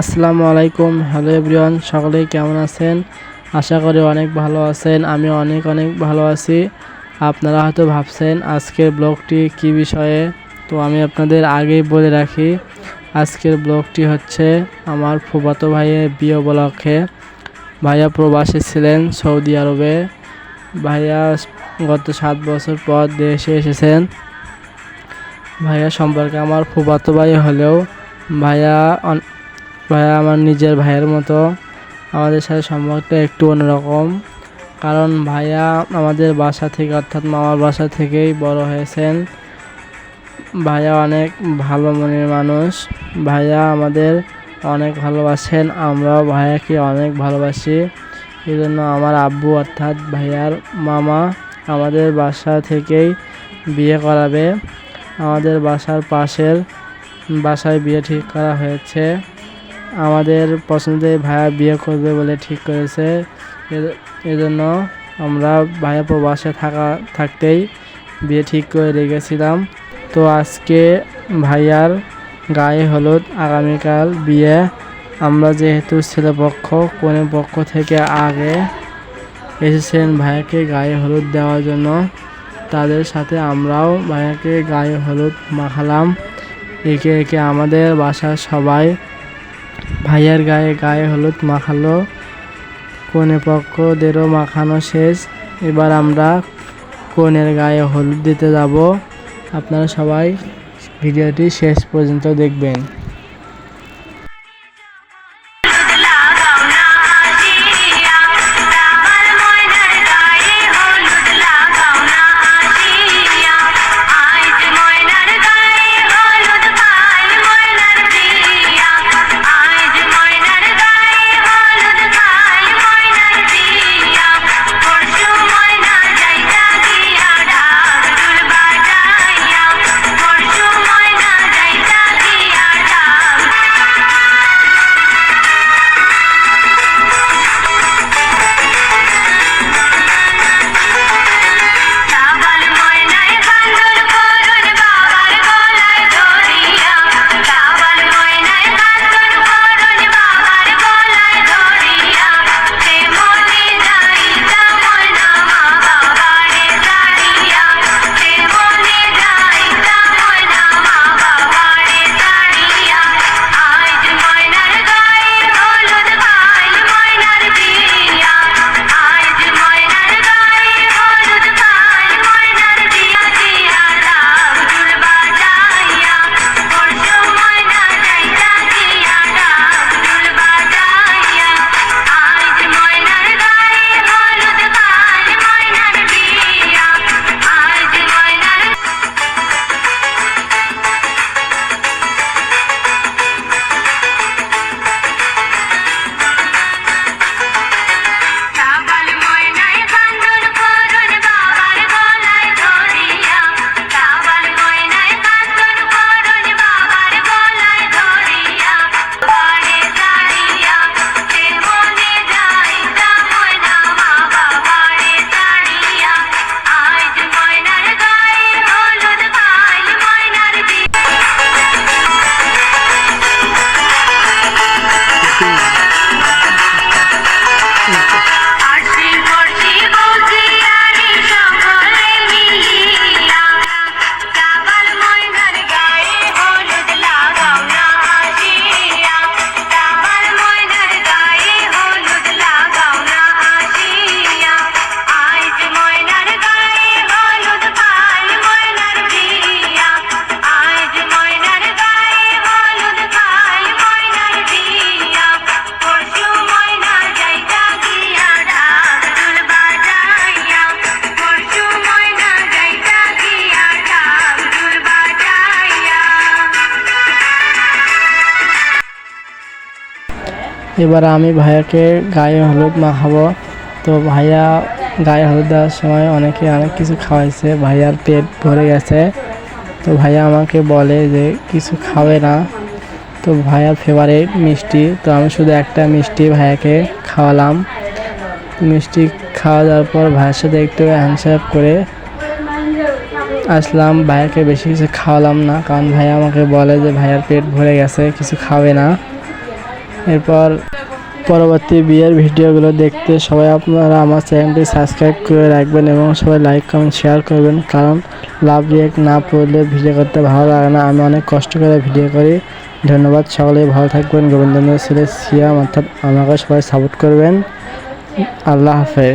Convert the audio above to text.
আসসালামু আলাইকুম। Hello everyone সকলেই কেমন আছেন? আশা করি অনেক ভালো আছেন, আমি অনেক অনেক ভালো আছি। আপনারা হয়তো ভাবছেন, আজকের ব্লগটি কি বিষয়ে? তো আমি আপনাদের আগেই বলে রাখি, আজকের ব্লগটি হচ্ছে আমার ফুফাতো ভাইয়ের বিয়ে উপলক্ষে। ভাইয়া প্রবাসী ছিলেন সৌদি আরবে। ভাইয়া গত সাত বছর পর দেশে এসেছেন। ভাইয়া সম্পর্কে আমার ফুফাতো ভাই হলেও ভাইয়া ভাইয়া আমার নিজের ভাইয়ের মতো আমাদের সাথে সম্পর্কটা একটু অন্যরকম। কারণ ভাইয়া আমাদের বাসা থেকে, অর্থাৎ মামার বাসা থেকেই বড় হয়েছেন। ভাইয়া অনেক ভালো মনের মানুষ। ভাইয়া আমাদের অনেক ভালোবাসেন, আমরাও ভাইয়াকে অনেক ভালোবাসি। এই জন্য আমার আব্বু, অর্থাৎ ভাইয়ার মামা আমাদের বাসা থেকেই বিয়ে করাবে। আমাদের বাসার পাশের বাসায় বিয়ে ঠিক করা হয়েছে। আমাদের পছন্দের ভাইয়া বিয়ে করবে বলে ঠিক করেছে। এজন্য আমরা ভাইয়া প্রবাসে থাকা, থাকতেই বিয়ে ঠিক করে রেখেছিলাম। তো আজকে ভাইয়ার গায়ে হলুদ, আগামীকাল বিয়ে। আমরা যেহেতু ছেলেপক্ষ, কনে পক্ষ থেকে আগে এসেছেন ভাইয়াকে গায়ে হলুদ দেওয়ার জন্য। তাদের সাথে আমরাও ভাইয়াকে গায়ে হলুদ মাখালাম। একে একে আমাদের বাসার সবাই ভাইয়ার গায়ে গায়ে হলুদ মাখালো কনে পক্ষদেরও মাখানো শেষ। এবার আমরা কনের গায়ে হলুদ দিতে যাব। আপনারা সবাই ভিডিওটি শেষ পর্যন্ত দেখবেন। এবার আমি ভাইয়াকে গায়ে হলুদ মাখাবো তো ভাইয়া গায়ে হলুদ দেওয়ার সময় অনেকে অনেক কিছু খাওয়াইছে, ভাইয়ার পেট ভরে গেছে। তো ভাইয়া আমাকে বলে যে কিছু খাবে না। তো ভাইয়ার ফেভারিট মিষ্টি, তো আমি শুধু একটা মিষ্টি ভাইয়াকে খাওয়ালাম। মিষ্টি খাওয়া যাওয়ার পর ভাইয়ের সাথে একটু হ্যান্ডশেক করে আসলাম। ভাইয়াকে বেশি কিছু খাওয়ালাম না, কারণ ভাইয়া আমাকে বলে যে ভাইয়ার পেট ভরে গেছে, কিছু খাবে না। এরপর পরবর্তী বিয়ের ভিডিওগুলো দেখতে সবাই আপনারা আমার চ্যানেলটি সাবস্ক্রাইব করে রাখবেন এবং সবাই লাইক, কমেন্ট, শেয়ার করবেন। কারণ লাভ রিয়েক্ট না পড়লে ভিডিও করতে ভালো লাগে না। আমি অনেক কষ্ট করে ভিডিও করি। ধন্যবাদ সকলেই। ভালো থাকবেন। গোবিন্দ ছেলে সিয়াম, অর্থাৎ আমাকে সবাই সাপোর্ট করবেন। আল্লাহ হাফেজ।